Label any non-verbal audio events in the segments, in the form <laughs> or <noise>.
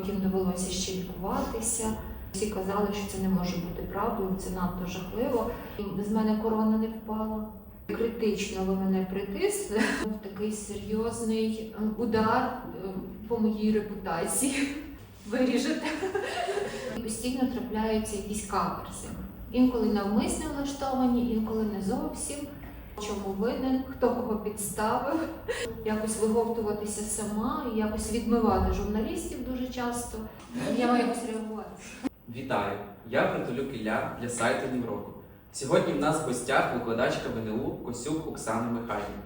потім довелося ще лікуватися. Всі казали, що це не може бути правдою, це надто жахливо. І з мене корона не впала. Критично ви мене притисли. Був такий серйозний удар е, по моїй репутації. <laughs> Виріжете. Постійно трапляються якісь каверси. Інколи навмисно влаштовані, інколи не зовсім. Чому винен, хто кого підставив, якось виговтуватися сама, і якось відмивати журналістів дуже часто. Я маю якось реагувати. Вітаю! Я Притулюк Ілля для сайту Нівроку. Сьогодні в нас в гостях викладачка ВНУ Косюк Оксана Михайлівна.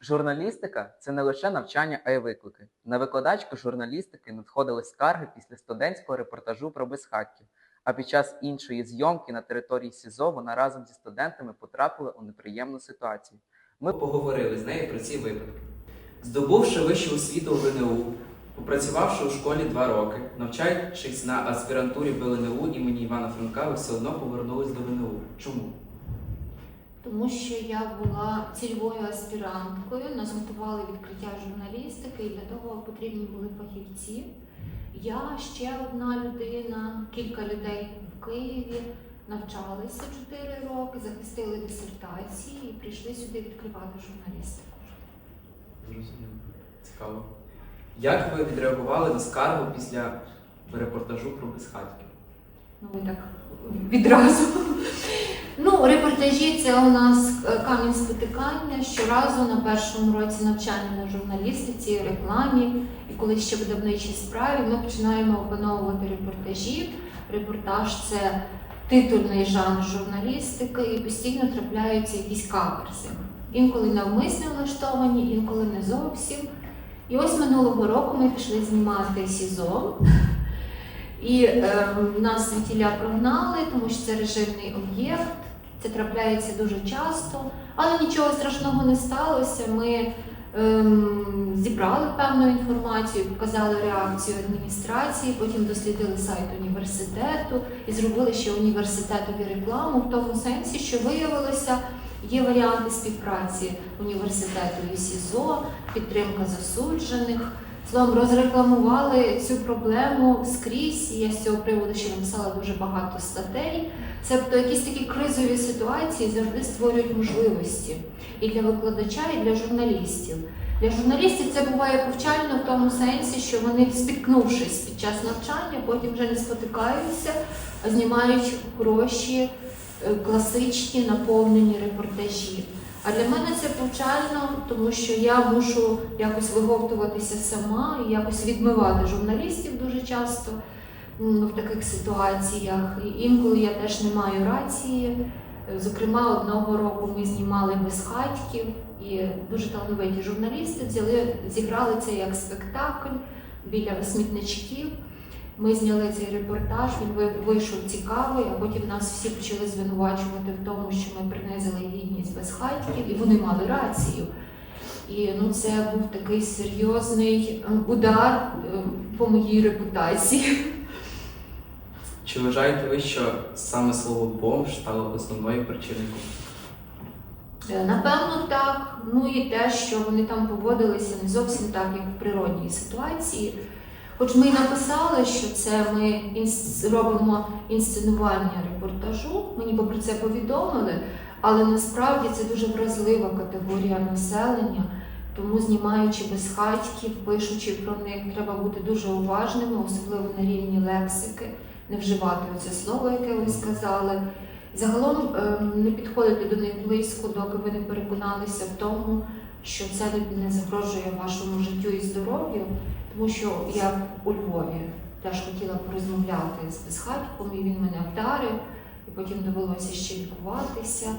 Журналістика це не лише навчання, а й виклики. На викладачку журналістики надходили скарги після студентського репортажу про безхаття. А під час іншої зйомки на території СІЗО вона разом зі студентами потрапила у неприємну ситуацію. Ми поговорили з нею про ці випадки. Здобувши вищу освіту в ВНУ, попрацювавши у школі два роки, навчаючись на аспірантурі в ЛНУ імені Івана Франка, ви все одно повернулись до ВНУ. Чому? Тому що я була цільовою аспіранткою, нас готували відкриття журналістики, і для того потрібні були фахівці. Я ще одна людина, кілька людей в Києві навчалися 4 роки, захистили дисертації і прийшли сюди відкривати журналістику. Цікаво. Як ви відреагували на скаргу після репортажу про безхатьків? Ну, ви так відразу. Ну, репортажі це у нас е, камінь спотикання щоразу на першому році навчання на журналістиці, рекламі і коли ще видавничій справі ми починаємо опановувати репортажі. Репортаж це титульний жанр журналістики, і постійно трапляються якісь каверси. Інколи навмисно влаштовані, інколи не зовсім. І ось минулого року ми пішли знімати СІЗО. І е, нас звідтіля прогнали, тому що це режимний об'єкт. Це трапляється дуже часто, але нічого страшного не сталося. Ми ем, зібрали певну інформацію, показали реакцію адміністрації, потім дослідили сайт університету і зробили ще університетові рекламу в тому сенсі, що виявилося, є варіанти співпраці університету і СІЗО, підтримка засуджених. Словом, розрекламували цю проблему скрізь. Я з цього приводу ще написала дуже багато статей. Тобто якісь такі кризові ситуації завжди створюють можливості і для викладача, і для журналістів. Для журналістів це буває повчально в тому сенсі, що вони, спіткнувшись під час навчання, потім вже не спотикаються, а знімають хороші, е, класичні наповнені репортажі. А для мене це повчально, тому що я мушу якось виговтуватися сама і якось відмивати журналістів дуже часто в таких ситуаціях. І інколи я теж не маю рації. Зокрема, одного року ми знімали безхатьків, і дуже талановиті журналісти взяли, зіграли це як спектакль біля смітничків. Ми зняли цей репортаж, він вийшов цікавий, а потім нас всі почали звинувачувати в тому, що ми принизили гідність безхатьків, і вони мали рацію. І ну, це був такий серйозний е, удар е, по моїй репутації. Чи вважаєте ви, що саме слово бомж стало основною причиною? Е, Напевно, так. Ну і те, що вони там поводилися не зовсім так, як в природній ситуації. Хоч ми й написали, що це ми інс- робимо інсценування репортажу, ми ніби про це повідомили, але насправді це дуже вразлива категорія населення. Тому знімаючи безхатьків, пишучи про них, треба бути дуже уважними, особливо на рівні лексики, не вживати це слово, яке ви сказали. Загалом ем, не підходити до них близько, доки ви не переконалися в тому, що це не загрожує вашому життю і здоров'ю. Тому що я у Львові теж хотіла порозмовляти з безхатьком, і він мене вдарив, і потім довелося ще лікуватися.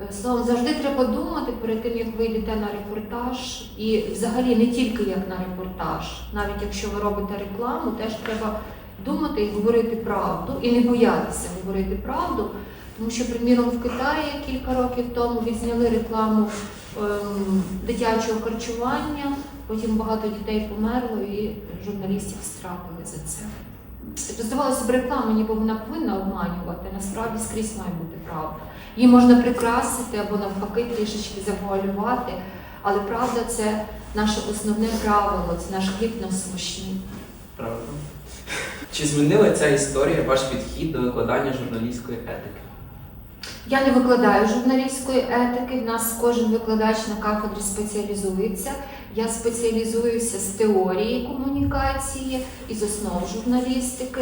Е, Словом, завжди треба думати перед тим, як ви йдете на репортаж, і взагалі не тільки як на репортаж, навіть якщо ви робите рекламу, теж треба думати і говорити правду, і не боятися говорити правду. Тому що, приміром, в Китаї кілька років тому відзняли рекламу ем, дитячого харчування, потім багато дітей померло і журналістів стратили за це. Тобто, здавалося б, реклама, ніби вона повинна обманювати, насправді скрізь має бути правда. Її можна прикрасити або навпаки трішечки завуалювати, але правда це наше основне правило, це наш хліб на насущний. Правда. Чи змінила ця історія ваш підхід до викладання журналістської етики? Я не викладаю журналістської етики. В нас кожен викладач на кафедрі спеціалізується. Я спеціалізуюся з теорії комунікації і з основ журналістики.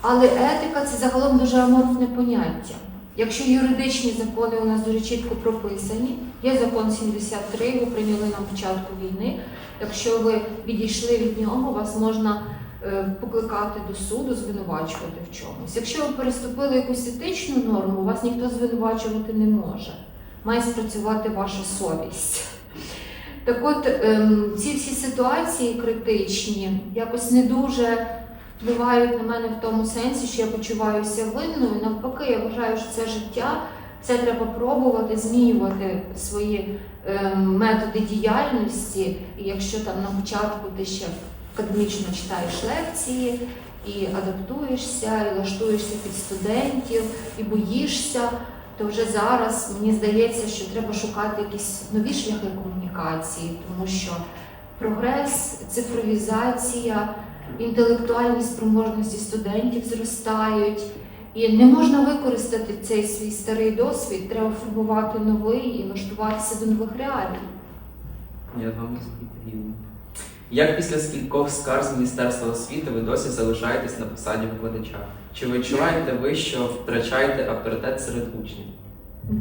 Але етика це загалом дуже аморфне поняття. Якщо юридичні закони у нас дуже чітко прописані, є закон 73, його прийняли на початку війни. Якщо ви відійшли від нього, вас можна покликати до суду, звинувачувати в чомусь. Якщо ви переступили якусь етичну норму, вас ніхто звинувачувати не може. Має спрацювати ваша совість. Так от ем, ці всі ситуації критичні якось не дуже впливають на мене в тому сенсі, що я почуваюся винною. Навпаки, я вважаю, що це життя, це треба пробувати змінювати свої ем, методи діяльності. І якщо там на початку ти ще академічно читаєш лекції і адаптуєшся, і лаштуєшся під студентів, і боїшся, то вже зараз мені здається, що треба шукати якісь нові шляхи комунікації, тому що прогрес, цифровізація, інтелектуальні спроможності студентів зростають. І не можна використати цей свій старий досвід, треба формувати новий і влаштуватися до нових реалій. Я з вами згідний. Як після скількох скарг з Міністерства освіти ви досі залишаєтесь на посаді викладача? Чи відчуваєте ви, що втрачаєте авторитет серед учнів?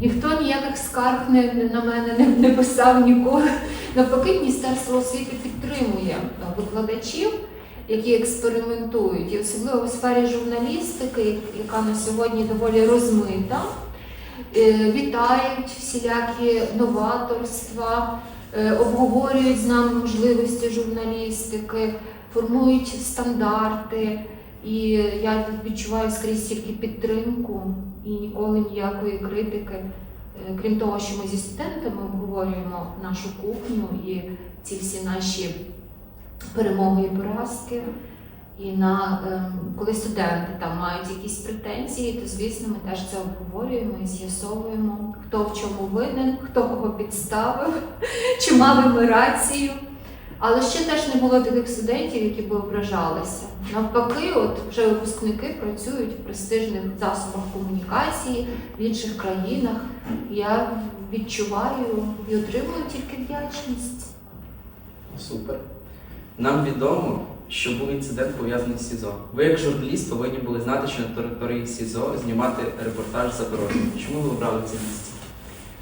Ніхто ніяких скарг не, не- на мене не, не писав ніколи. Навпаки, Міністерство освіти підтримує е, викладачів, які експериментують, і особливо в сфері журналістики, яка на сьогодні доволі розмита. Е, Вітають всілякі новаторства, обговорюють з нами можливості журналістики, формують стандарти. І я відчуваю скрізь тільки підтримку і ніколи ніякої критики. Е, Крім того, що ми зі студентами обговорюємо нашу кухню і ці всі наші перемоги і поразки. І на ем, коли студенти там мають якісь претензії, то звісно ми теж це обговорюємо і з'ясовуємо, хто в чому винен, хто кого підставив, <laughs> чи мали ми рацію. Але ще теж не було таких студентів, які би ображалися. Навпаки, от вже випускники працюють в престижних засобах комунікації в інших країнах. Я відчуваю і отримую тільки вдячність. Супер. Нам відомо, що був інцидент пов'язаний з СІЗО. Ви, як журналіст, повинні були знати, що на території СІЗО знімати репортаж заборонено. Чому ви обрали це місце?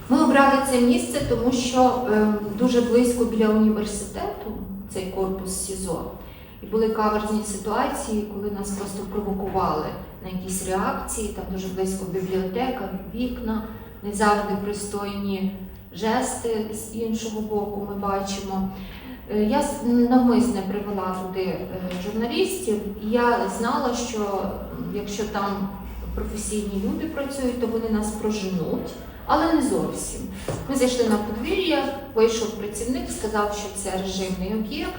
Ми обрали це місце, тому що е, дуже близько біля університету цей корпус СІЗО. І були каверзні ситуації, коли нас просто провокували на якісь реакції, там дуже близько бібліотека, вікна, не завжди пристойні жести з іншого боку ми бачимо. Е, Я навмисне привела туди е, журналістів, і я знала, що якщо там професійні люди працюють, то вони нас проженуть, але не зовсім. Ми зайшли на подвір'я, вийшов працівник, сказав, що це режимний об'єкт.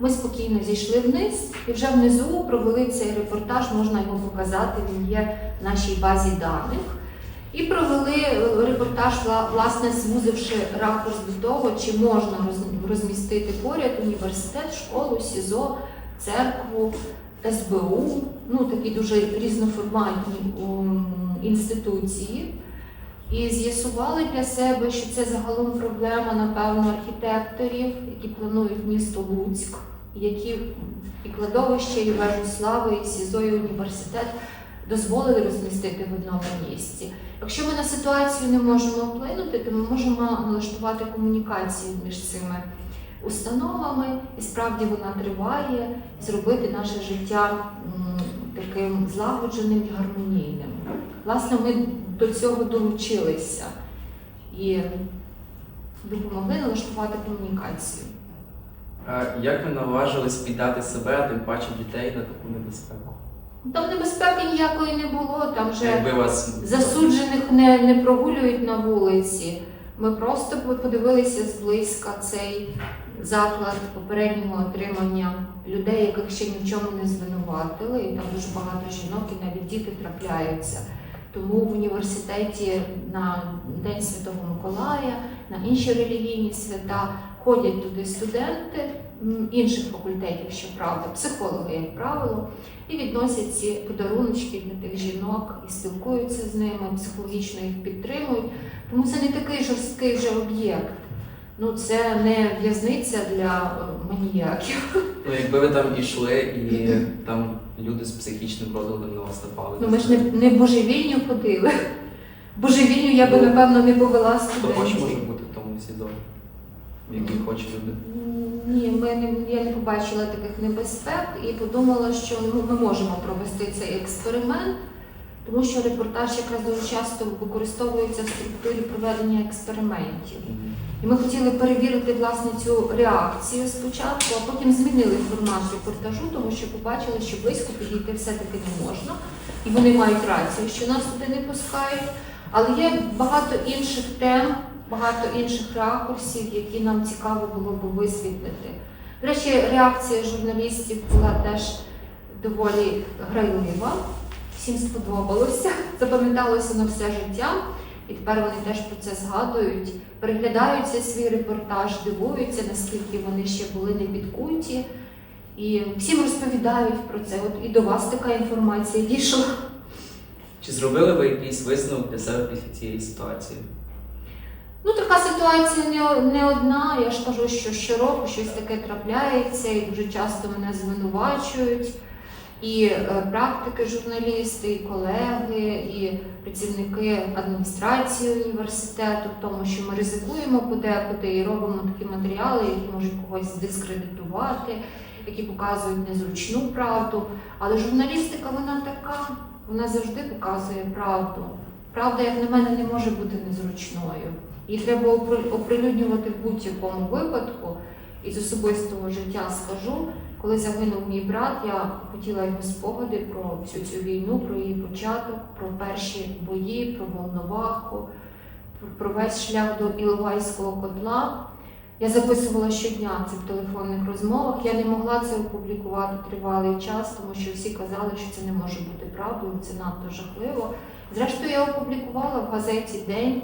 Ми спокійно зійшли вниз і вже внизу провели цей репортаж, можна його показати, він є в нашій базі даних. І провели е, репортаж, власне, звузивши ракурс до того, чи можна розмістити поряд університет, школу, СІЗО, церкву, СБУ, ну такі дуже різноформатні інституції. І з'ясували для себе, що це загалом проблема, напевно, архітекторів, які планують місто Луцьк, які і кладовище, і вежу слави, і СІЗО, і університет дозволили розмістити в одному місці. Якщо ми на ситуацію не можемо вплинути, то ми можемо налаштувати комунікацію між цими установами, і справді вона триває, зробити наше життя таким злагодженим і гармонійним. Власне, ми до цього долучилися і допомогли налаштувати комунікацію. Як ви наважились піддати себе, а тим паче дітей на таку небезпеку? Там небезпеки ніякої не було, там вже Якби вас засуджених не, не прогулюють на вулиці. Ми просто подивилися зблизька цей заклад попереднього отримання людей, яких ще ні в чому не звинуватили. І там дуже багато жінок і навіть діти трапляються. Тому в університеті на День Святого Миколая, на інші релігійні свята ходять туди студенти інших факультетів, щоправда, психологи, як правило, і відносять ці подаруночки для тих жінок і спілкуються з ними, психологічно їх підтримують. Тому це не такий жорсткий вже об'єкт. Ну, це не в'язниця для е, маніяків. Ну, якби ви там ішли і там люди з психічним розладом на вас напали. Ну, ми ж не, не божевільню ходили. Божевільню я би, Ну, напевно, не повела Хто хоче може бути в тому СІЗО, який хоче люди. Ні, ми не, я не побачила таких небезпек і подумала, що ну, ми можемо провести цей експеримент, тому що репортаж якраз дуже часто використовується в структурі проведення експериментів. І ми хотіли перевірити власне цю реакцію спочатку, а потім змінили формат репортажу, тому що побачили, що близько підійти все-таки не можна. І вони мають рацію, що нас туди не пускають. Але є багато інших тем, багато інших ракурсів, які нам цікаво було б висвітлити. До речі, реакція журналістів була теж доволі грайлива. Всім сподобалося, <laughs> запам'яталося на все життя. І тепер вони теж про це згадують, переглядають цей свій репортаж, дивуються, наскільки вони ще були не підкуті. І всім розповідають про це. От і до вас така інформація дійшла. Чи зробили ви якийсь висновок для себе після цієї ситуації? Ну, така ситуація не, не одна. Я ж кажу, що щороку щось таке трапляється, і дуже часто мене звинувачують. І е, практики, журналісти, і колеги, і працівники адміністрації університету, в тому, що ми ризикуємо подекуди і робимо такі матеріали, які можуть когось дискредитувати, які показують незручну правду. Але журналістика вона така, вона завжди показує правду. Правда, як на мене, не може бути незручною. Її треба опри- оприлюднювати в будь-якому випадку. І з особистого життя скажу, коли загинув мій брат, я хотіла його спогади про всю цю війну, про її початок, про перші бої, про Волноваху, про весь шлях до Іловайського котла. Я записувала щодня це в телефонних розмовах. Я не могла це опублікувати тривалий час, тому що всі казали, що це не може бути правдою, це надто жахливо. Зрештою, я опублікувала в газеті День.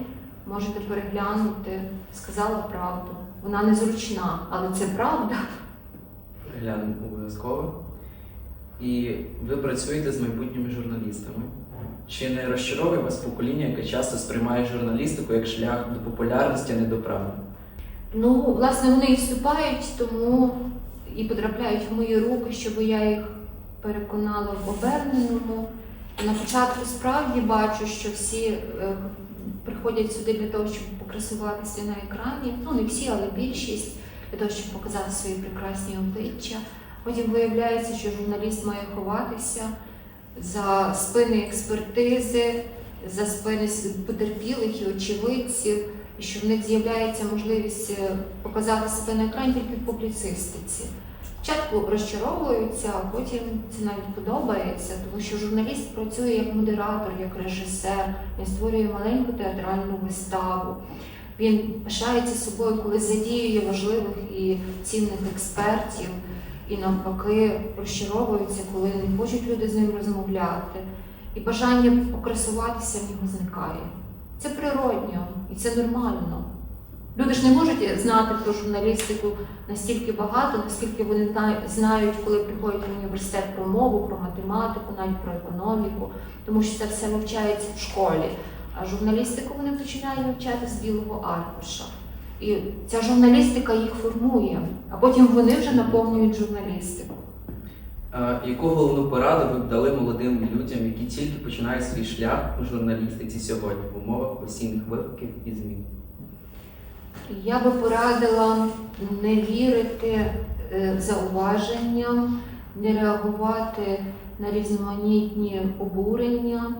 Можете переглянути, сказала правду. Вона незручна, але це правда. Глянемо обов'язково. І ви працюєте з майбутніми журналістами. Чи не розчаровує вас покоління, яке часто сприймає журналістику як шлях до популярності, а не до правди? Ну, власне, вони і вступають, тому і потрапляють в мої руки, щоб я їх переконала в оберненому. На початку справді бачу, що всі е, приходять сюди для того, щоб покрасуватися на екрані. Ну, не всі, але більшість, для того, щоб показати свої прекрасні обличчя. Потім виявляється, що журналіст має ховатися за спини експертизи, за спини потерпілих і очевидців і що в них з'являється можливість е, показати себе на екрані тільки в публіцистиці. Спочатку розчаровуються, а потім це навіть подобається, тому що журналіст працює як модератор, як режисер, він створює маленьку театральну виставу. Він пишається собою, коли задіює важливих і цінних експертів, і навпаки розчаровуються, коли не хочуть люди з ним розмовляти. І бажання покрасуватися в нього зникає. Це природньо і це нормально. Люди ж не можуть знати про журналістику настільки багато, наскільки вони знають, коли приходять в університет про мову, про математику, навіть про економіку, тому що це все вивчається в школі. А журналістику вони починають вивчати з білого аркуша. І ця журналістика їх формує, а потім вони вже наповнюють журналістику. Яку головну пораду ви б дали молодим людям, які тільки починають свій шлях у журналістиці сьогодні в умовах постійних викликів і змін? Я би порадила не вірити е, зауваженням, не реагувати на різноманітні обурення,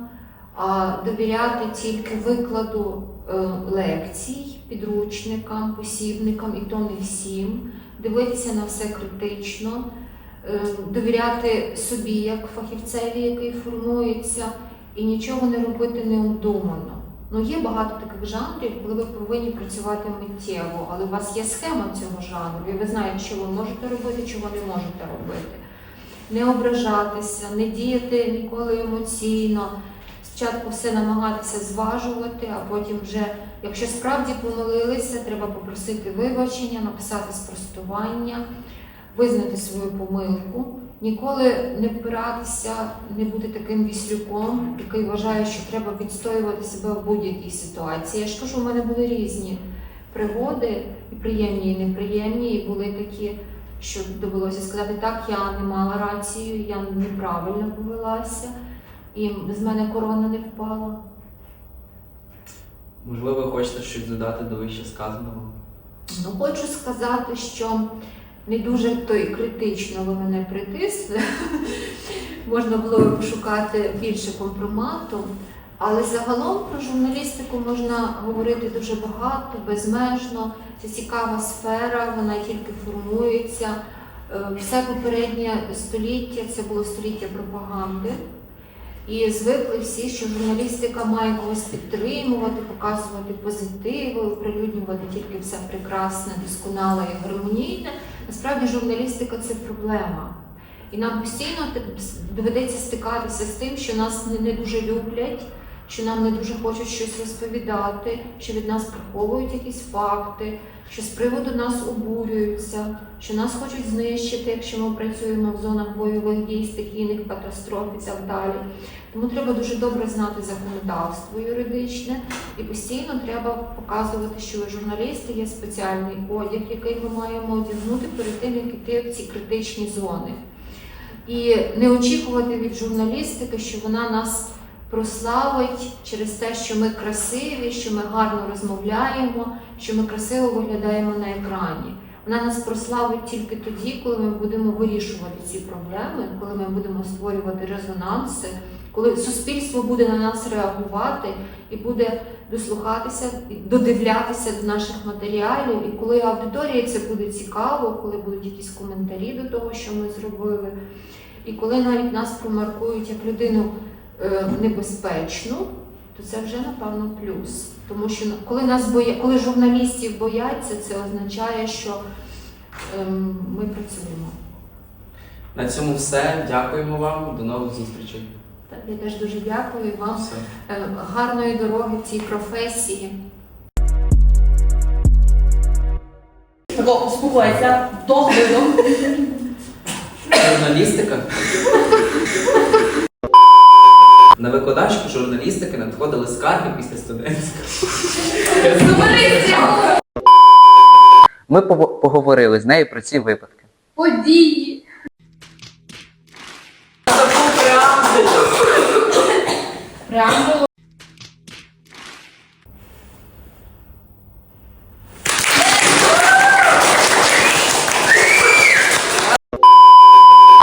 а довіряти тільки викладу е, лекцій, підручникам, посібникам, і то не всім, дивитися на все критично, е, довіряти собі як фахівцеві, який формується, і нічого не робити необдумано. Ну, є багато таких жанрів, коли ви повинні працювати миттєво, але у вас є схема цього жанру, і ви знаєте, що ви можете робити, чого не можете робити. Не ображатися, не діяти ніколи емоційно. Спочатку все намагатися зважувати, а потім вже, якщо справді помилилися, треба попросити вибачення, написати спростування, визнати свою помилку, ніколи не впиратися, не бути таким віслюком, який вважає, що треба відстоювати себе в будь-якій ситуації. Я ж кажу, у мене були різні пригоди, і приємні, і неприємні, і були такі, що довелося сказати, так, я не мала рацію, я неправильно повелася, і з мене корона не впала. Можливо, ви хочете щось додати до вище сказаного? Ну, хочу сказати, що не дуже то і критично ви мене притисли. <laughs> Можна було би пошукати більше компромату. Але загалом про журналістику можна говорити дуже багато, безмежно. Це цікава сфера, вона тільки формується. Е, Все попереднє століття це було століття пропаганди. І звикли всі, що журналістика має когось підтримувати, показувати позитиви, оприлюднювати тільки все прекрасне, досконале і гармонійне. Насправді журналістика це проблема. І нам постійно доведеться стикатися з тим, що нас не дуже люблять, що нам не дуже хочуть щось розповідати, що від нас приховують якісь факти, що з приводу нас обурюються, що нас хочуть знищити, якщо ми працюємо в зонах бойових дій, стихійних катастроф і так далі. Тому треба дуже добре знати законодавство юридичне і постійно треба показувати, що ви журналісти є спеціальний одяг, який ми маємо одягнути перед тим, як іти в ці критичні зони. І не очікувати від журналістики, що вона нас прославить через те, що ми красиві, що ми гарно розмовляємо, що ми красиво виглядаємо на екрані. Вона нас прославить тільки тоді, коли ми будемо вирішувати ці проблеми, коли ми будемо створювати резонанси, коли суспільство буде на нас реагувати і буде дослухатися, додивлятися до наших матеріалів, і коли аудиторії це буде цікаво, коли будуть якісь коментарі до того, що ми зробили, і коли навіть нас промаркують як людину небезпечну, то це вже напевно плюс. Тому що коли нас боя... коли журналістів бояться, це означає, що ем, ми працюємо. На цьому все. Дякуємо вам. До нових зустрічей. Так, я теж дуже дякую вам. Все. Е, Гарної дороги в цій професії. Тако, успокойся, вдох. Журналістика. На викладачку журналістики надходили скарги після студентського. Ми поговорили з нею про ці випадки. Події. Преамбулу.